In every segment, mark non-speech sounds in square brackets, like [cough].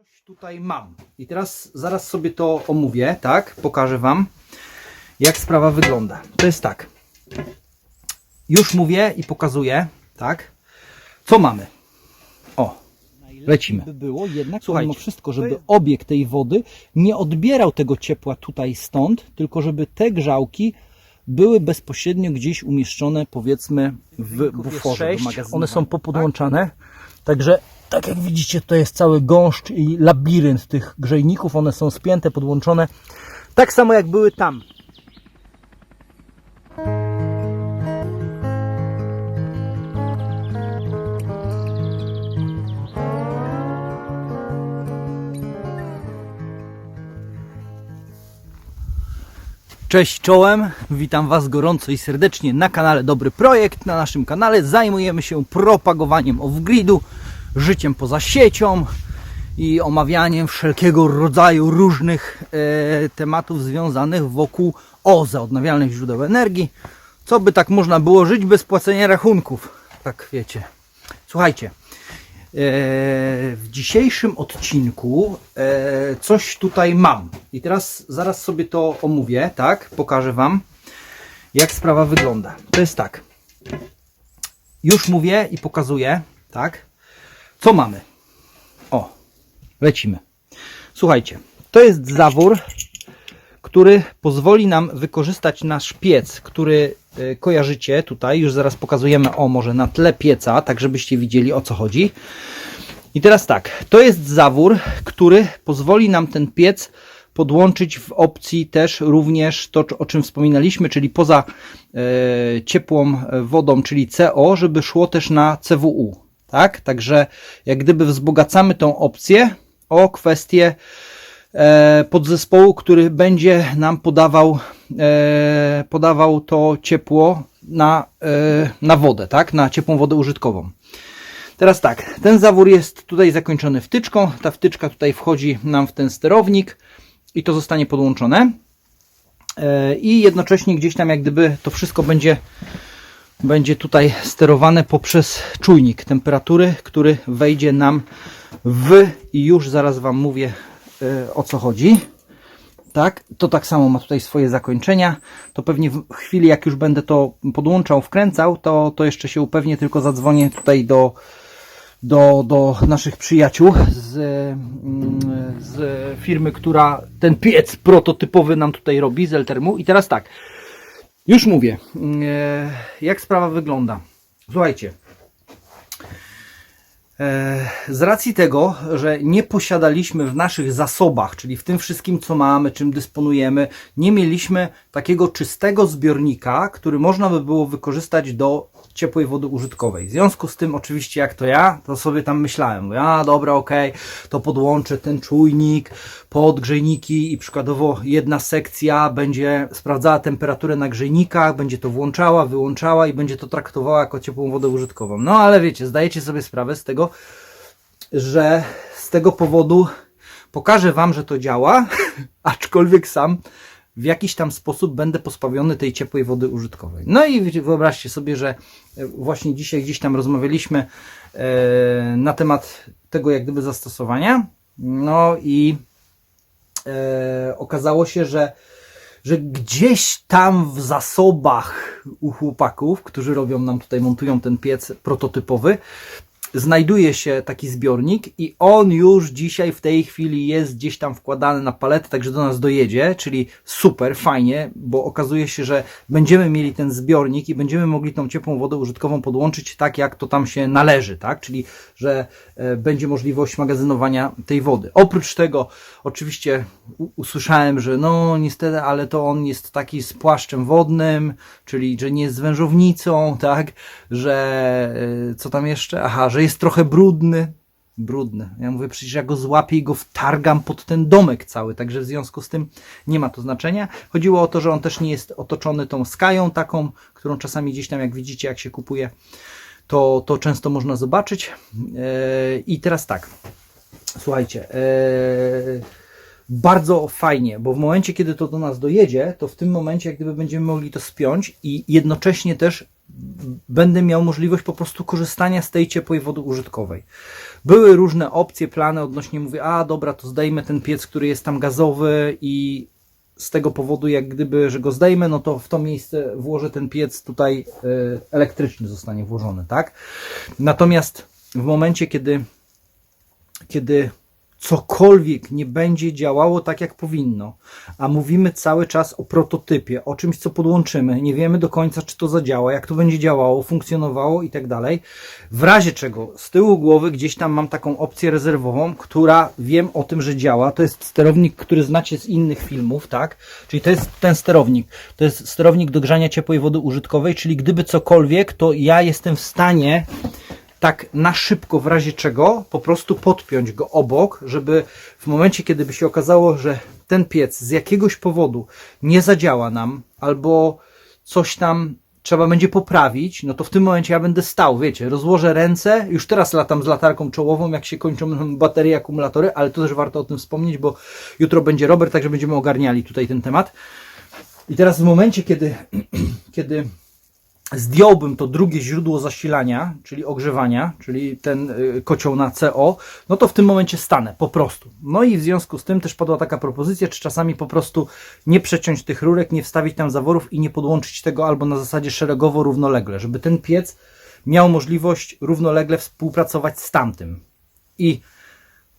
Coś tutaj mam. I teraz zaraz sobie to omówię, tak? Pokażę Wam, jak sprawa wygląda. To jest tak. Już mówię i pokazuję, tak? Co mamy? O, lecimy. By było jednak, Słuchajcie, mimo wszystko, żeby obieg tej wody nie odbierał tego ciepła tutaj stąd, tylko żeby te grzałki były bezpośrednio gdzieś umieszczone, powiedzmy, w buforze. One są popodłączane, także tak jak widzicie, to jest cały gąszcz i labirynt tych grzejników. One są spięte, podłączone, tak samo jak były tam. Cześć czołem, witam Was gorąco i serdecznie na kanale Dobry Projekt. Na naszym kanale zajmujemy się propagowaniem off-gridu, życiem poza siecią i omawianiem wszelkiego rodzaju różnych e, tematów związanych wokół OZE, odnawialnych źródeł energii. Co by tak można było żyć bez płacenia rachunków, tak wiecie. Słuchajcie, e, w dzisiejszym odcinku e, coś tutaj mam. I teraz zaraz sobie to omówię, tak? Pokażę Wam, jak sprawa wygląda. To jest tak. Już mówię i pokazuję, tak? Co mamy? O, lecimy. Słuchajcie, to jest zawór, który pozwoli nam wykorzystać nasz piec, który e, kojarzycie tutaj. Już zaraz pokazujemy, o może na tle pieca, tak żebyście widzieli o co chodzi. I teraz tak, to jest zawór, który pozwoli nam ten piec podłączyć w opcji też również to, o czym wspominaliśmy, czyli poza e, ciepłą wodą, czyli CO, żeby szło też na CWU. Tak? Także jak gdyby wzbogacamy tą opcję o kwestię e, podzespołu, który będzie nam podawał, e, podawał to ciepło na, e, na wodę, tak? na ciepłą wodę użytkową. Teraz tak, ten zawór jest tutaj zakończony wtyczką. Ta wtyczka tutaj wchodzi nam w ten sterownik i to zostanie podłączone. I jednocześnie gdzieś tam jak gdyby to wszystko będzie, będzie tutaj sterowane poprzez czujnik temperatury, który wejdzie nam w i już zaraz Wam mówię e, o co chodzi. Tak, to tak samo ma tutaj swoje zakończenia. To pewnie w chwili, jak już będę to podłączał, wkręcał, to, to jeszcze się upewnię, tylko zadzwonię tutaj do, do, do naszych przyjaciół z, mm, z firmy, która ten piec prototypowy nam tutaj robi, z Eltermu. I teraz tak, już mówię, mm, e, jak sprawa wygląda. Słuchajcie, E, Z racji tego, że nie posiadaliśmy w naszych zasobach, czyli w tym wszystkim, co mamy, czym dysponujemy, nie mieliśmy takiego czystego zbiornika, który można by było wykorzystać do ciepłej wody użytkowej. W związku z tym, oczywiście, jak to ja, to sobie tam myślałem, mówię, a dobra, okej, to podłączę ten czujnik pod grzejniki i przykładowo jedna sekcja będzie sprawdzała temperaturę na grzejnikach, będzie to włączała, wyłączała i będzie to traktowała jako ciepłą wodę użytkową. No ale wiecie, zdajecie sobie sprawę z tego, że z tego powodu pokażę Wam, że to działa, [laughs] aczkolwiek sam w jakiś tam sposób będę pozbawiony tej ciepłej wody użytkowej. No i wyobraźcie sobie, że e, właśnie dzisiaj gdzieś tam rozmawialiśmy e, na temat tego jak gdyby zastosowania. No i e, okazało się, że że gdzieś tam w zasobach u chłopaków, którzy robią nam tutaj, montują ten piec prototypowy, znajduje się taki zbiornik i on już dzisiaj w tej chwili jest gdzieś tam wkładany na paletę, także do nas dojedzie, czyli super, fajnie, bo okazuje się, że będziemy mieli ten zbiornik i będziemy mogli tą ciepłą wodę użytkową podłączyć tak, jak to tam się należy, tak? Czyli, że e, będzie możliwość magazynowania tej wody. Oprócz tego, oczywiście usłyszałem, że no niestety, ale to on jest taki z płaszczem wodnym, czyli, że nie jest z wężownicą, [laughs] tak? Że e, co tam jeszcze? Aha, że jest trochę brudny. Brudny. Ja mówię, przecież ja go złapię i go wtargam pod ten domek cały, także w związku z tym nie ma to znaczenia. Chodziło o to, że on też nie jest otoczony tą skają taką, którą czasami gdzieś tam, jak widzicie, jak się kupuje, to, to często można zobaczyć. E, I teraz tak, słuchajcie, e, bardzo fajnie, bo w momencie, kiedy to do nas dojedzie, to w tym momencie, jak gdyby będziemy mogli to spiąć i jednocześnie też będę miał możliwość po prostu korzystania z tej ciepłej wody użytkowej. Były różne opcje, plany odnośnie, mówię, a dobra, to zdejmę ten piec, który jest tam gazowy i z tego powodu, jak gdyby, że go zdejmę, no to w to miejsce włożę ten piec tutaj y, elektryczny zostanie włożony, tak? Natomiast w momencie, kiedy, kiedy cokolwiek nie będzie działało tak, jak powinno, a mówimy cały czas o prototypie, o czymś, co podłączymy, nie wiemy do końca, czy to zadziała, jak to będzie działało, funkcjonowało i tak dalej. W razie czego z tyłu głowy gdzieś tam mam taką opcję rezerwową, która wiem o tym, że działa. To jest sterownik, który znacie z innych filmów, tak? Czyli to jest ten sterownik. To jest sterownik do grzania ciepłej wody użytkowej, czyli gdyby cokolwiek, to ja jestem w stanie tak na szybko, w razie czego, po prostu podpiąć go obok, żeby w momencie, kiedy by się okazało, że ten piec z jakiegoś powodu nie zadziała nam, albo coś tam trzeba będzie poprawić, no to w tym momencie ja będę stał, wiecie, rozłożę ręce, już teraz latam z latarką czołową, jak się kończą [laughs] baterie, akumulatory, ale to też warto o tym wspomnieć, bo jutro będzie Robert, także będziemy ogarniali tutaj ten temat. I teraz w momencie, kiedy, [clears throat] kiedy zdjąłbym to drugie źródło zasilania, czyli ogrzewania, czyli ten y, kocioł na CO, no to w tym momencie stanę, po prostu. No i w związku z tym też padła taka propozycja, czy czasami po prostu nie przeciąć tych rurek, nie wstawić tam zaworów i nie podłączyć tego albo na zasadzie szeregowo równolegle, żeby ten piec miał możliwość równolegle współpracować z tamtym. I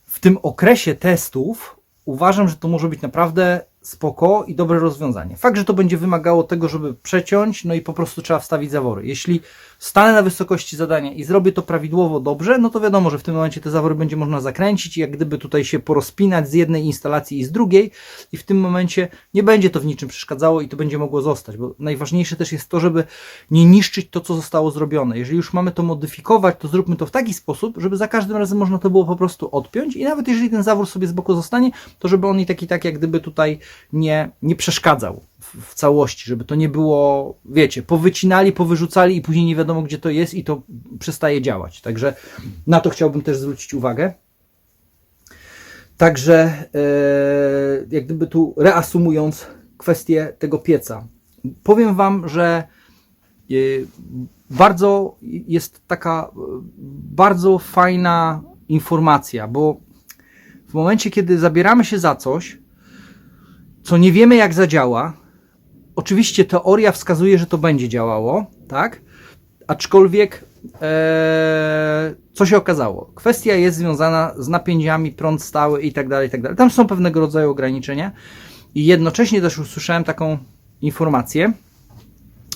w tym okresie testów uważam, że to może być naprawdę spoko i dobre rozwiązanie. Fakt, że to będzie wymagało tego, żeby przeciąć, no i po prostu trzeba wstawić zawory. Jeśli stanę na wysokości zadania i zrobię to prawidłowo dobrze, no to wiadomo, że w tym momencie te zawory będzie można zakręcić i jak gdyby tutaj się porozpinać z jednej instalacji i z drugiej i w tym momencie nie będzie to w niczym przeszkadzało i to będzie mogło zostać, bo najważniejsze też jest to, żeby nie niszczyć to, co zostało zrobione. Jeżeli już mamy to modyfikować, to zróbmy to w taki sposób, żeby za każdym razem można to było po prostu odpiąć i nawet jeżeli ten zawór sobie z boku zostanie, to żeby on i taki tak jak gdyby tutaj nie, nie przeszkadzał w, całości, żeby to nie było, wiecie, powycinali, powyrzucali i później nie wiadomo gdzie to jest i to przestaje działać. Także na to chciałbym też zwrócić uwagę. Także e, jak gdyby tu reasumując kwestię tego pieca, powiem Wam, że e, bardzo jest taka e, bardzo fajna informacja, bo w momencie, kiedy zabieramy się za coś, co nie wiemy jak zadziała, oczywiście teoria wskazuje, że to będzie działało, tak? Aczkolwiek e, co się okazało? Kwestia jest związana z napięciami, prąd stały i tak dalej, i tak dalej. Tam są pewnego rodzaju ograniczenia i jednocześnie też usłyszałem taką informację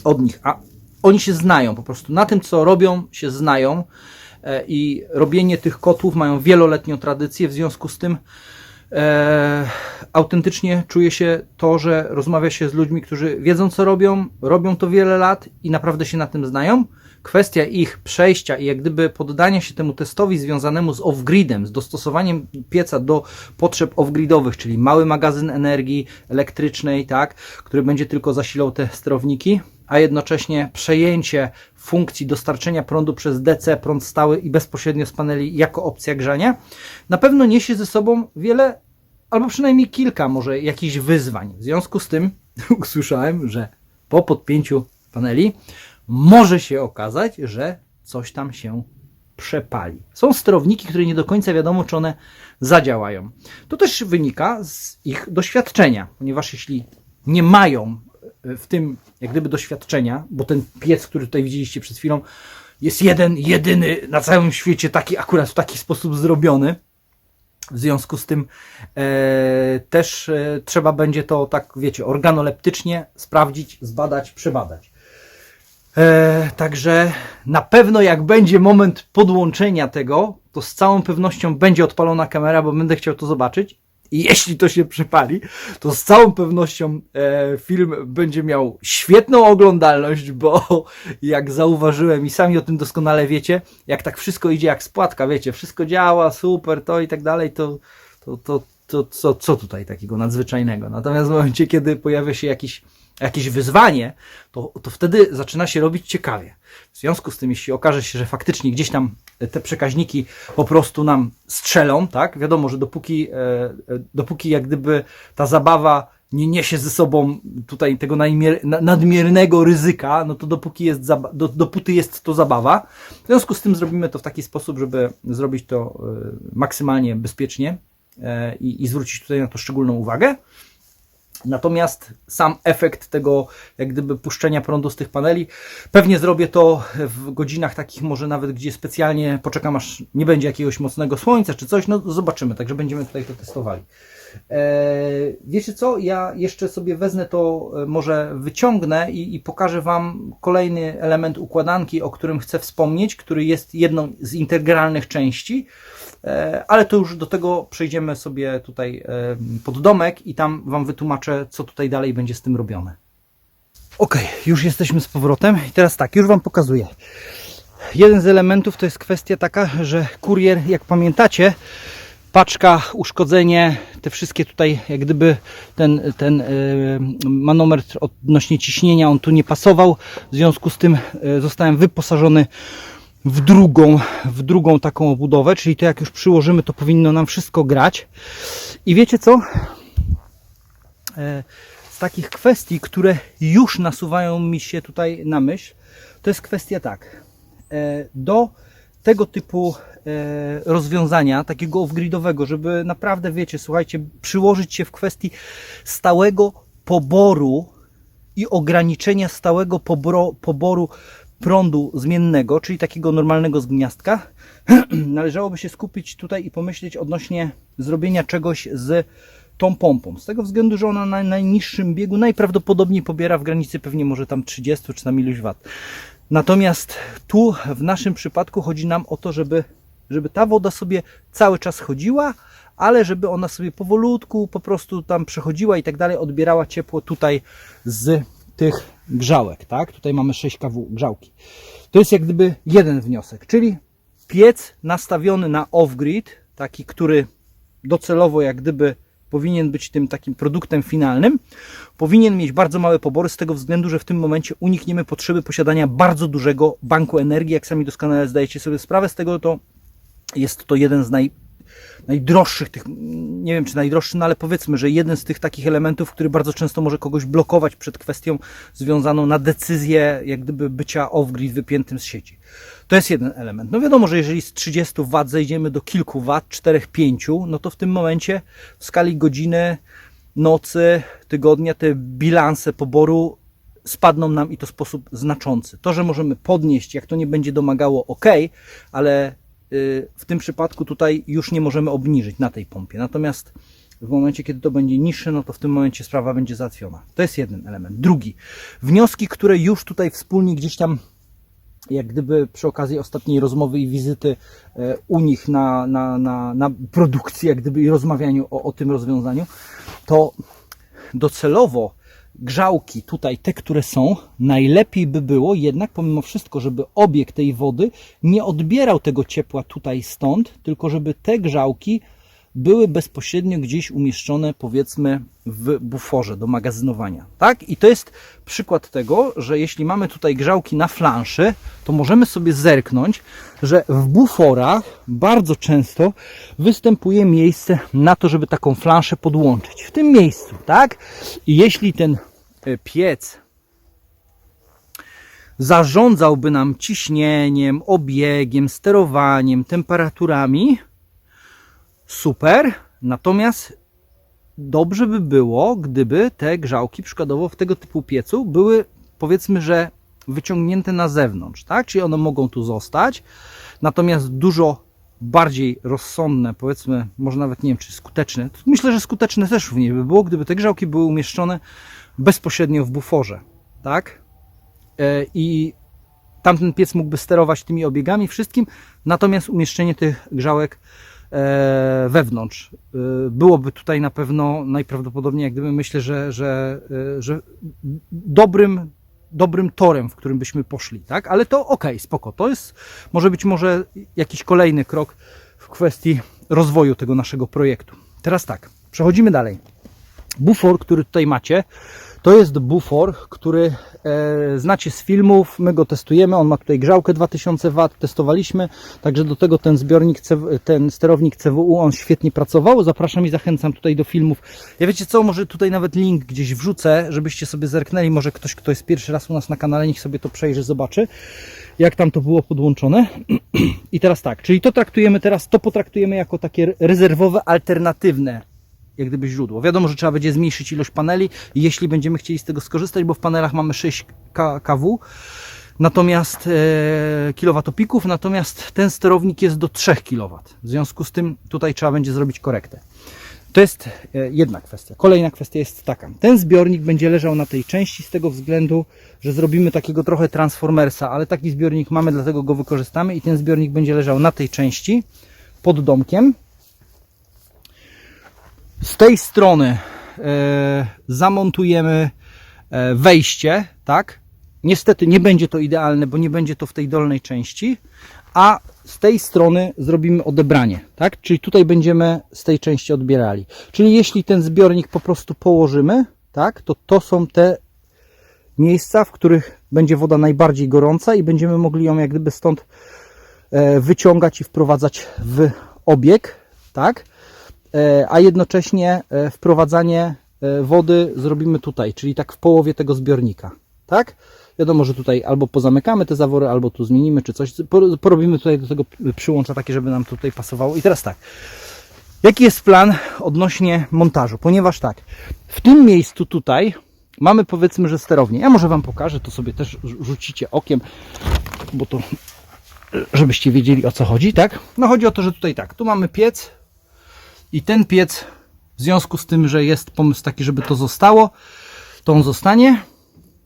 od nich, a oni się znają po prostu. Na tym, co robią, się znają e, i robienie tych kotłów mają wieloletnią tradycję, w związku z tym e, autentycznie czuje się to, że rozmawia się z ludźmi, którzy wiedzą, co robią, robią to wiele lat i naprawdę się na tym znają. Kwestia ich przejścia i jak gdyby poddania się temu testowi związanemu z off-gridem, z dostosowaniem pieca do potrzeb off-gridowych, czyli mały magazyn energii elektrycznej, tak, który będzie tylko zasilał te sterowniki, a jednocześnie przejęcie funkcji dostarczenia prądu przez DC, prąd stały i bezpośrednio z paneli jako opcja grzania, na pewno niesie ze sobą wiele, albo przynajmniej kilka może jakichś wyzwań. W związku z tym [laughs] usłyszałem, że po podpięciu paneli może się okazać, że coś tam się przepali. Są sterowniki, które nie do końca wiadomo, czy one zadziałają. To też wynika z ich doświadczenia, ponieważ jeśli nie mają w tym jak gdyby doświadczenia, bo ten piec, który tutaj widzieliście przed chwilą, jest jeden, jedyny na całym świecie taki akurat w taki sposób zrobiony. W związku z tym e, też e, trzeba będzie to tak, wiecie, organoleptycznie sprawdzić, zbadać, przebadać. E, także na pewno jak będzie moment podłączenia tego, to z całą pewnością będzie odpalona kamera, bo będę chciał to zobaczyć. I jeśli to się przypali, to z całą pewnością e, film będzie miał świetną oglądalność, bo [laughs] jak zauważyłem i sami o tym doskonale wiecie, jak tak wszystko idzie jak spłatka, wiecie, wszystko działa, super, to i tak dalej, to, to, to, to co, co tutaj takiego nadzwyczajnego. Natomiast w momencie, kiedy pojawia się jakiś jakieś wyzwanie, to, to wtedy zaczyna się robić ciekawie. W związku z tym, jeśli okaże się, że faktycznie gdzieś tam te przekaźniki po prostu nam strzelą, tak? Wiadomo, że dopóki, e, e, dopóki jak gdyby ta zabawa nie niesie ze sobą tutaj tego nadmiernego ryzyka, no to dopóki jest do, dopóty jest to zabawa. W związku z tym zrobimy to w taki sposób, żeby zrobić to e, maksymalnie bezpiecznie i, i zwrócić tutaj na to szczególną uwagę. Natomiast sam efekt tego, jak gdyby puszczenia prądu z tych paneli, pewnie zrobię to w godzinach takich może nawet, gdzie specjalnie poczekam aż nie będzie jakiegoś mocnego słońca czy coś, no zobaczymy, także będziemy tutaj to testowali. Eee, wiecie co, ja jeszcze sobie wezmę to, e, może wyciągnę i, i pokażę Wam kolejny element układanki, o którym chcę wspomnieć, który jest jedną z integralnych części, ale to już do tego przejdziemy sobie tutaj e, pod domek i tam Wam wytłumaczę, co tutaj dalej będzie z tym robione. Ok, już jesteśmy z powrotem i teraz tak, już Wam pokazuję. Jeden z elementów to jest kwestia taka, że kurier, jak pamiętacie, paczka, uszkodzenie, te wszystkie tutaj, jak gdyby ten, ten e, manometr odnośnie ciśnienia, on tu nie pasował, w związku z tym e, zostałem wyposażony w drugą, w drugą taką obudowę, czyli to jak już przyłożymy, to powinno nam wszystko grać. I wiecie co? E, Z takich kwestii, które już nasuwają mi się tutaj na myśl, to jest kwestia tak. E, Do tego typu e, rozwiązania, takiego off-gridowego, żeby naprawdę, wiecie, słuchajcie, przyłożyć się w kwestii stałego poboru i ograniczenia stałego poboru prądu zmiennego, czyli takiego normalnego z gniazdka, [clears throat] należałoby się skupić tutaj i pomyśleć odnośnie zrobienia czegoś z tą pompą. Z tego względu, że ona na najniższym biegu najprawdopodobniej pobiera w granicy pewnie może tam 30 czy tam iluś wat. Natomiast tu w naszym przypadku chodzi nam o to, żeby, żeby ta woda sobie cały czas chodziła, ale żeby ona sobie powolutku po prostu tam przechodziła i tak dalej, odbierała ciepło tutaj z tych grzałek, tak? Tutaj mamy 6 kW grzałki. To jest jak gdyby jeden wniosek, czyli piec nastawiony na off-grid, taki, który docelowo jak gdyby powinien być tym takim produktem finalnym, powinien mieć bardzo małe pobory z tego względu, że w tym momencie unikniemy potrzeby posiadania bardzo dużego banku energii, jak sami doskonale zdajecie sobie sprawę z tego, to jest to jeden z naj, najdroższych tych, nie wiem czy najdroższy, no ale powiedzmy, że jeden z tych takich elementów, który bardzo często może kogoś blokować przed kwestią związaną na decyzję jak gdyby bycia off-grid wypiętym z sieci. To jest jeden element. No wiadomo, że jeżeli z 30 W zejdziemy do kilku W, 4-5, no to w tym momencie w skali godziny, nocy, tygodnia te bilanse poboru spadną nam i to w sposób znaczący. To, że możemy podnieść, jak to nie będzie domagało, ok, ale w tym przypadku tutaj już nie możemy obniżyć na tej pompie. Natomiast w momencie, kiedy to będzie niższe, no to w tym momencie sprawa będzie załatwiona. To jest jeden element. Drugi. Wnioski, które już tutaj wspólnie gdzieś tam jak gdyby przy okazji ostatniej rozmowy i wizyty e, u nich na, na, na, na produkcji, jak gdyby i rozmawianiu o, o tym rozwiązaniu, to docelowo grzałki tutaj, te, które są, najlepiej by było jednak pomimo wszystko, żeby obieg tej wody nie odbierał tego ciepła tutaj stąd, tylko żeby te grzałki były bezpośrednio gdzieś umieszczone, powiedzmy, w buforze do magazynowania. Tak? I to jest przykład tego, że jeśli mamy tutaj grzałki na flanszy, to możemy sobie zerknąć, że w buforach bardzo często występuje miejsce na to, żeby taką flanszę podłączyć. W tym miejscu, tak? I jeśli ten e, piec zarządzałby nam ciśnieniem, obiegiem, sterowaniem, temperaturami, super. Natomiast dobrze by było, gdyby te grzałki przykładowo w tego typu piecu były powiedzmy, że wyciągnięte na zewnątrz, tak? Czyli one mogą tu zostać, natomiast dużo bardziej rozsądne, powiedzmy, może nawet nie wiem, czy skuteczne. Myślę, że skuteczne też w niej by było, gdyby te grzałki były umieszczone bezpośrednio w buforze, tak? E, I tamten piec mógłby sterować tymi obiegami, wszystkim, natomiast umieszczenie tych grzałek wewnątrz. E, Byłoby tutaj na pewno najprawdopodobniej, jak gdyby myślę, że, że, e, że dobrym, dobrym torem, w którym byśmy poszli, tak? Ale to ok, spoko. To jest, może być może jakiś kolejny krok w kwestii rozwoju tego naszego projektu. Teraz tak, przechodzimy dalej. Bufor, który tutaj macie, To jest bufor, który e, znacie z filmów, my go testujemy, on ma tutaj grzałkę 2000 W, testowaliśmy, także do tego ten zbiornik, ten sterownik CWU, on świetnie pracował, zapraszam i zachęcam tutaj do filmów. Ja wiecie co, może tutaj nawet link gdzieś wrzucę, żebyście sobie zerknęli, może ktoś, kto jest pierwszy raz u nas na kanale, niech sobie to przejrzy, zobaczy, jak tam to było podłączone. [clears throat] I teraz tak, czyli to traktujemy teraz, to potraktujemy jako takie rezerwowe, alternatywne jak gdyby źródło. Wiadomo, że trzeba będzie zmniejszyć ilość paneli, jeśli będziemy chcieli z tego skorzystać, bo w panelach mamy 6 K- kW, natomiast e, kilowatopików, natomiast ten sterownik jest do 3 kW. W związku z tym tutaj trzeba będzie zrobić korektę. To jest e, jedna kwestia. Kolejna kwestia jest taka. Ten zbiornik będzie leżał na tej części z tego względu, że zrobimy takiego trochę transformersa, ale taki zbiornik mamy, dlatego go wykorzystamy i ten zbiornik będzie leżał na tej części pod domkiem. Z tej strony e, zamontujemy e, wejście, tak? Niestety nie będzie to idealne, bo nie będzie to w tej dolnej części, a z tej strony zrobimy odebranie, tak? Czyli tutaj będziemy z tej części odbierali. Czyli jeśli ten zbiornik po prostu położymy, tak? To to są te miejsca, w których będzie woda najbardziej gorąca i będziemy mogli ją jak gdyby stąd e, wyciągać i wprowadzać w obieg, tak? E, a jednocześnie e, wprowadzanie e, wody zrobimy tutaj, czyli tak w połowie tego zbiornika, tak? Wiadomo, że tutaj albo pozamykamy te zawory, albo tu zmienimy, czy coś. Por- Porobimy tutaj do tego przyłącza takie, żeby nam tutaj pasowało. I teraz tak. Jaki jest plan odnośnie montażu? Ponieważ tak, w tym miejscu tutaj mamy powiedzmy, że sterownię. Ja może Wam pokażę, to sobie też rzu- rzucicie okiem, bo to żebyście wiedzieli o co chodzi, tak? No chodzi o to, że tutaj tak, tu mamy piec, i ten piec, w związku z tym, że jest pomysł taki, żeby to zostało, to on zostanie.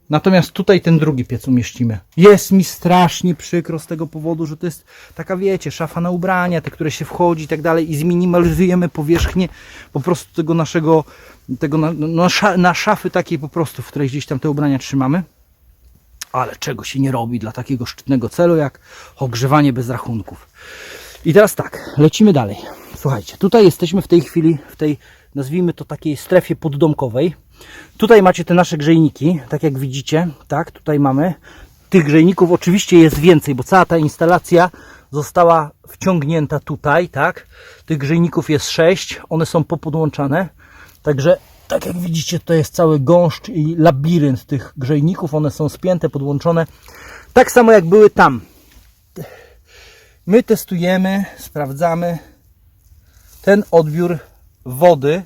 Natomiast tutaj ten drugi piec umieścimy. Jest mi strasznie przykro z tego powodu, że to jest taka, wiecie, szafa na ubrania, te, które się wchodzi i tak dalej i zminimalizujemy powierzchnię po prostu tego naszego, tego na, sza- na szafy takiej po prostu, w której gdzieś tam te ubrania trzymamy. Ale czego się nie robi dla takiego szczytnego celu, jak ogrzewanie bez rachunków. I teraz tak, lecimy dalej. Słuchajcie, tutaj jesteśmy w tej chwili w tej, nazwijmy to takiej strefie poddomkowej. Tutaj macie te nasze grzejniki, tak jak widzicie, tak, tutaj mamy. Tych grzejników oczywiście jest więcej, bo cała ta instalacja została wciągnięta tutaj, tak. Tych grzejników jest sześć, one są popodłączane. Także, tak jak widzicie, to jest cały gąszcz i labirynt tych grzejników. One są spięte, podłączone. Tak samo jak były tam. My testujemy, sprawdzamy, ten odbiór wody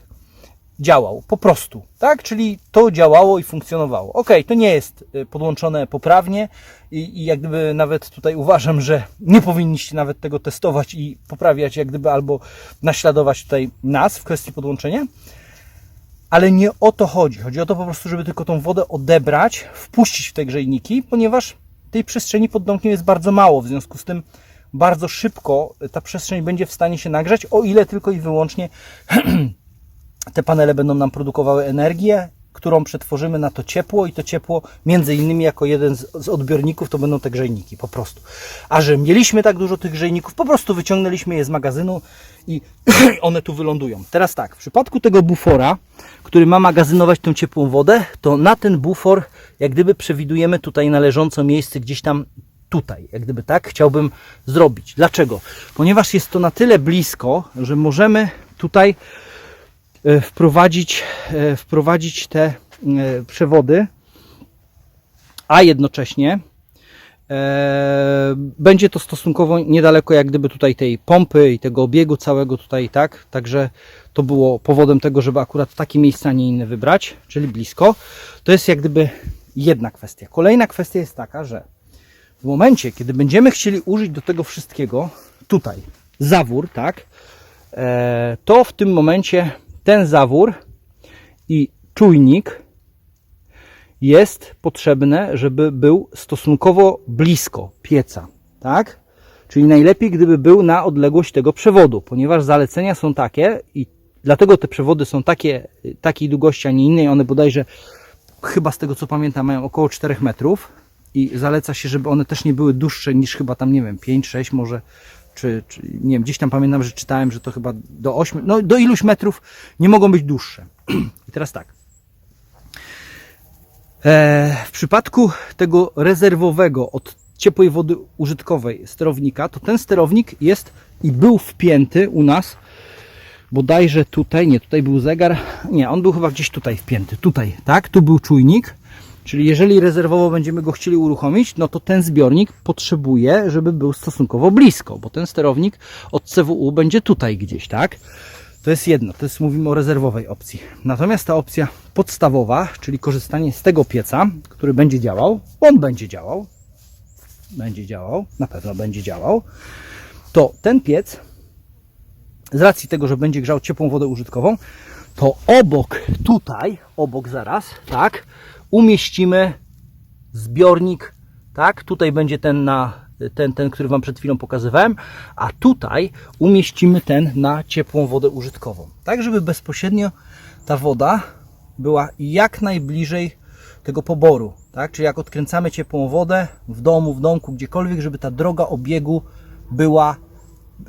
działał po prostu, tak? Czyli to działało i funkcjonowało. Ok, to nie jest y, podłączone poprawnie i, i jak gdyby nawet tutaj uważam, że nie powinniście nawet tego testować i poprawiać jak gdyby albo naśladować tutaj nas w kwestii podłączenia. Ale nie o to chodzi. Chodzi o to po prostu, żeby tylko tą wodę odebrać, wpuścić w te grzejniki, ponieważ tej przestrzeni pod domkiem jest bardzo mało. W związku z tym bardzo szybko ta przestrzeń będzie w stanie się nagrzać, o ile tylko i wyłącznie [clears throat] te panele będą nam produkowały energię, którą przetworzymy na to ciepło i to ciepło między innymi jako jeden z, odbiorników to będą te grzejniki po prostu. A że mieliśmy tak dużo tych grzejników, po prostu wyciągnęliśmy je z magazynu i [clears throat] one tu wylądują. Teraz tak, w przypadku tego bufora, który ma magazynować tą ciepłą wodę, to na ten bufor jak gdyby przewidujemy tutaj należąco miejsce gdzieś tam tutaj, jak gdyby tak chciałbym zrobić. Dlaczego? Ponieważ jest to na tyle blisko, że możemy tutaj e, wprowadzić, e, wprowadzić te e, przewody, a jednocześnie będzie to stosunkowo niedaleko jak gdyby tutaj tej pompy i tego obiegu całego tutaj, tak? Także to było powodem tego, żeby akurat takie miejsca, a nie inne wybrać, czyli blisko. To jest jak gdyby jedna kwestia. Kolejna kwestia jest taka, że w momencie, kiedy będziemy chcieli użyć do tego wszystkiego, tutaj zawór, tak, e, to w tym momencie ten zawór i czujnik jest potrzebne, żeby był stosunkowo blisko pieca, tak? Czyli najlepiej, gdyby był na odległość tego przewodu, ponieważ zalecenia są takie i dlatego te przewody są takie, takiej długości, a nie innej. One bodajże, chyba z tego co pamiętam, mają około 4 metrów i zaleca się, żeby one też nie były dłuższe niż chyba tam, nie wiem, 5, 6 może, czy, czy nie wiem, gdzieś tam pamiętam, że czytałem, że to chyba do 8, no do iluś metrów nie mogą być dłuższe. [clears throat] I teraz tak. E, w przypadku tego rezerwowego od ciepłej wody użytkowej sterownika, to ten sterownik jest i był wpięty u nas bodajże tutaj, nie, tutaj był zegar, nie, on był chyba gdzieś tutaj wpięty, tutaj, tak, tu był czujnik, czyli jeżeli rezerwowo będziemy go chcieli uruchomić, no to ten zbiornik potrzebuje, żeby był stosunkowo blisko, bo ten sterownik od CWU będzie tutaj gdzieś, tak. To jest jedno, to jest mówimy o rezerwowej opcji. Natomiast ta opcja podstawowa, czyli korzystanie z tego pieca, który będzie działał, on będzie działał, będzie działał, na pewno będzie działał, to ten piec z racji tego, że będzie grzał ciepłą wodę użytkową, to obok tutaj, obok zaraz, tak, umieścimy zbiornik, tak, tutaj będzie ten na ten, ten, który Wam przed chwilą pokazywałem, a tutaj umieścimy ten na ciepłą wodę użytkową, tak, żeby bezpośrednio ta woda była jak najbliżej tego poboru, tak, czyli jak odkręcamy ciepłą wodę w domu, w domku, gdziekolwiek, żeby ta droga obiegu była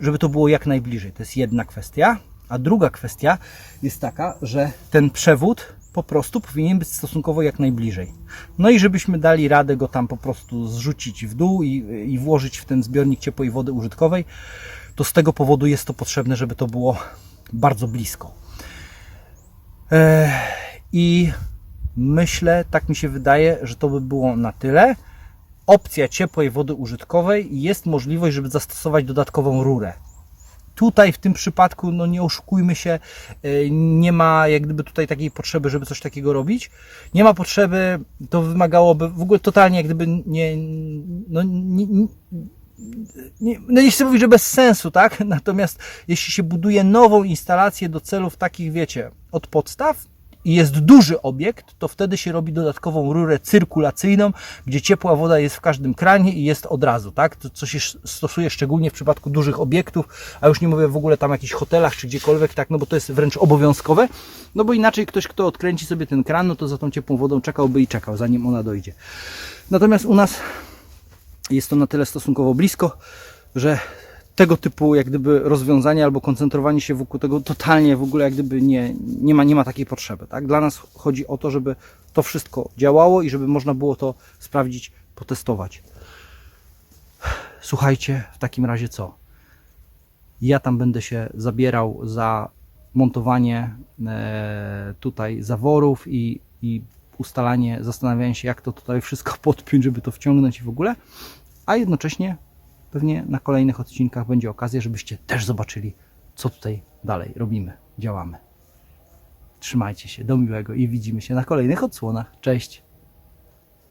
żeby to było jak najbliżej. To jest jedna kwestia. A druga kwestia jest taka, że ten przewód po prostu powinien być stosunkowo jak najbliżej. No i żebyśmy dali radę go tam po prostu zrzucić w dół i, i włożyć w ten zbiornik ciepłej wody użytkowej, to z tego powodu jest to potrzebne, żeby to było bardzo blisko. Ech, I myślę, tak mi się wydaje, że to by było na tyle opcja ciepłej wody użytkowej jest możliwość, żeby zastosować dodatkową rurę. Tutaj w tym przypadku, no nie oszukujmy się, yy, nie ma jak gdyby tutaj takiej potrzeby, żeby coś takiego robić. Nie ma potrzeby, to wymagałoby w ogóle totalnie jak gdyby nie, no nie, nie nie, no nie chcę mówić, że bez sensu, tak? [laughs] Natomiast jeśli się buduje nową instalację do celów takich, wiecie, od podstaw, i jest duży obiekt, to wtedy się robi dodatkową rurę cyrkulacyjną, gdzie ciepła woda jest w każdym kranie i jest od razu, tak? To, co się stosuje szczególnie w przypadku dużych obiektów, a już nie mówię w ogóle tam jakichś hotelach czy gdziekolwiek, tak? No bo to jest wręcz obowiązkowe, no bo inaczej ktoś, kto odkręci sobie ten kran, no to za tą ciepłą wodą czekałby i czekał, zanim ona dojdzie. Natomiast u nas jest to na tyle stosunkowo blisko, że tego typu jak gdyby rozwiązania albo koncentrowanie się wokół tego totalnie w ogóle jak gdyby nie, nie, ma, nie ma takiej potrzeby. Tak? Dla nas chodzi o to, żeby to wszystko działało i żeby można było to sprawdzić, potestować. Słuchajcie, w takim razie co? Ja tam będę się zabierał za montowanie e, tutaj zaworów i, i ustalanie, zastanawianie się, jak to tutaj wszystko [laughs] podpiąć, żeby to wciągnąć i w ogóle, a jednocześnie pewnie na kolejnych odcinkach będzie okazja, żebyście też zobaczyli, co tutaj dalej robimy, działamy. Trzymajcie się, do miłego i widzimy się na kolejnych odsłonach. Cześć!